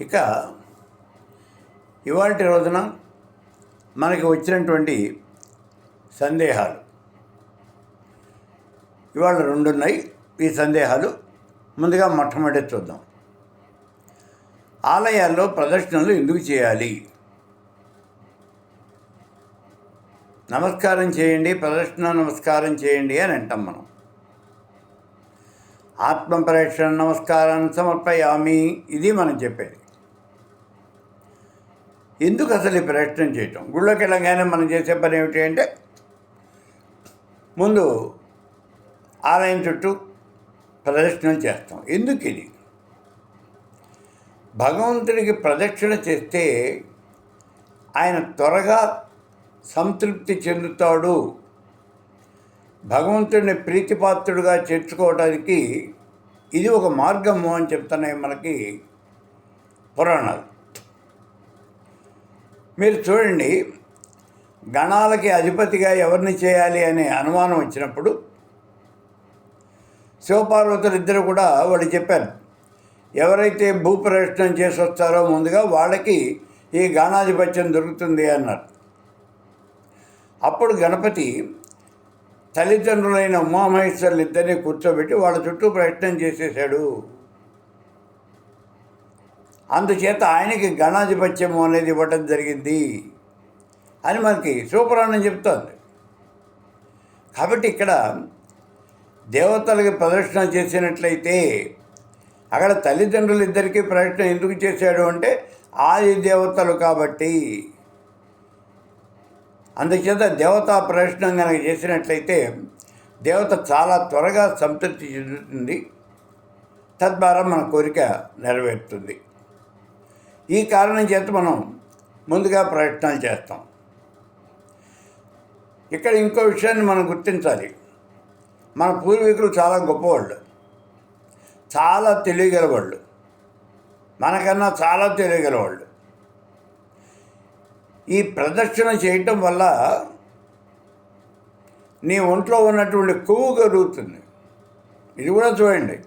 ఇక ఇవాళ రోజున మనకి వచ్చినటువంటి సందేహాలు. ఇవాళ రెండు ఉన్నాయి ఈ సందేహాలు ముందుగా మొట్టమొదటి చూద్దాం. ఆలయాల్లో ప్రదర్శనలు ఎందుకు చేయాలి? నమస్కారం చేయండి ప్రదర్శన నమస్కారం చేయండి అని అంటాం మనం. ఆత్మ పరీక్ష నమస్కారం సమర్పయామి ఇది మనం చెప్పేది. ఎందుకు అసలు ఈ ప్రయత్నం చేయటం? గుళ్ళోకి వెళ్ళగానే మనం చేసే పని ఏమిటి అంటే ముందు ఆలయం చుట్టూ ప్రదక్షిణలు చేస్తాం. ఎందుకు ఇది? భగవంతుడికి ప్రదక్షిణ చేస్తే ఆయన త్వరగా సంతృప్తి చెందుతాడు. భగవంతుడిని ప్రీతిపాత్రుడుగా చేర్చుకోవడానికి ఇది ఒక మార్గము అని చెప్తున్నాయి మనకి పురాణాలు. మీరు చూడండి గణాలకి అధిపతిగా ఎవరిని చేయాలి అనే అనుమానం వచ్చినప్పుడు శివపార్వతులు ఇద్దరు కూడా వాళ్ళు చెప్పారు ఎవరైతే భూప్రదక్షిణం చేసి వస్తారో ముందుగా వాళ్ళకి ఈ గాణాధిపత్యం దొరుకుతుంది అన్నారు. అప్పుడు గణపతి తల్లిదండ్రులైన ఉమామహేశ్వరులు ఇద్దరిని కూర్చోబెట్టి వాళ్ళ చుట్టూ ప్రయత్నం చేసేసాడు అందుచేత ఆయనకి గణాధిపత్యము అనేది ఇవ్వటం జరిగింది అని మనకి శివపురాణం చెప్తోంది. కాబట్టి ఇక్కడ దేవతలకి ప్రదర్శన చేసినట్లయితే అక్కడ తల్లిదండ్రులు ఇద్దరికీ ప్రదర్శన ఎందుకు చేశాడు అంటే ఆది దేవతలు కాబట్టి. అందుచేత దేవతా ప్రదర్శనం కనుక చేసినట్లయితే దేవత చాలా త్వరగా సంతృప్తి చెందుతుంది. తద్వారా మన కోరిక నెరవేరుతుంది. ఈ కారణం చేత మనం ముందుగా ప్రయత్నాలు చేస్తాం. ఇక్కడ ఇంకో విషయాన్ని మనం గుర్తించాలి. మన పూర్వీకులు చాలా గొప్పవాళ్ళు. చాలా తెలియగలవాళ్ళు. మనకన్నా చాలా తెలియగలవాళ్ళు. ఈ ప్రదక్షిణ చేయటం వల్ల నీ ఒంట్లో ఉన్నటువంటి కొవ్వు కరుగుతుంది ఇది కూడా చూడండి.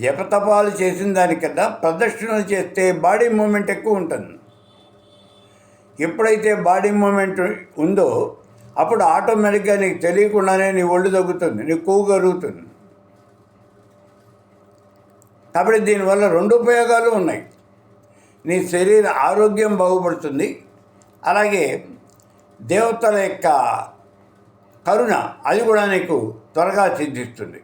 జపతపాలు చేసిన దానికన్నా ప్రదక్షిణలు చేస్తే బాడీ మూమెంట్ ఎక్కువ ఉంటుంది. ఎప్పుడైతే బాడీ మూమెంట్ ఉందో అప్పుడు ఆటోమేటిక్గా నీకు తెలియకుండానే నీ ఒళ్ళు తగ్గుతుంది నీ కొవ్వు కరుగుతుంది. కాబట్టి దీనివల్ల రెండు ఉపయోగాలు ఉన్నాయి. నీ శరీర ఆరోగ్యం బాగుపడుతుంది. అలాగే దేవతల యొక్క కరుణ అది కూడా నీకు త్వరగా సిద్ధిస్తుంది.